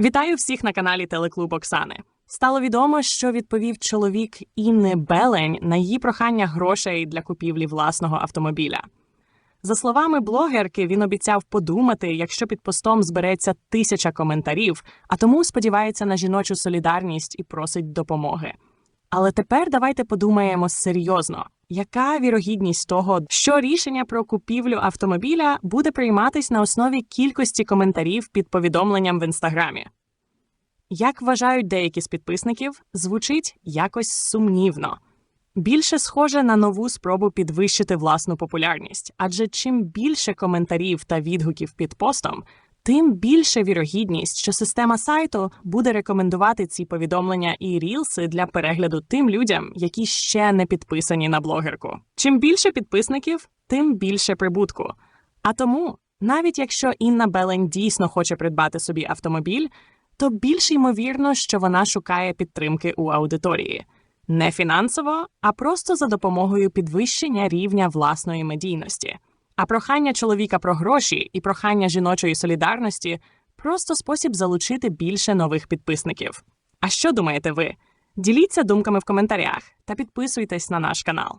Вітаю всіх на каналі Телеклуб Оксани. Стало відомо, що відповів чоловік Інни Белень на її прохання грошей для купівлі власного автомобіля. За словами блогерки, він обіцяв подумати, якщо під постом збереться тисяча коментарів, а тому сподівається на жіночу солідарність і просить допомоги. Але тепер давайте подумаємо серйозно, яка вірогідність того, що рішення про купівлю автомобіля буде прийматись на основі кількості коментарів під повідомленням в інстаграмі. Як вважають деякі з підписників, звучить якось сумнівно. Більше схоже на нову спробу підвищити власну популярність, адже чим більше коментарів та відгуків під постом, тим більше вірогідність, що система сайту буде рекомендувати ці повідомлення і рілси для перегляду тим людям, які ще не підписані на блогерку. Чим більше підписників, тим більше прибутку. А тому, навіть якщо Інна Белень дійсно хоче придбати собі автомобіль, то більш ймовірно, що вона шукає підтримки у аудиторії. Не фінансово, а просто за допомогою підвищення рівня власної медійності. А прохання чоловіка про гроші і прохання жіночої солідарності просто спосіб залучити більше нових підписників. А що думаєте ви? Діліться думками в коментарях та підписуйтесь на наш канал.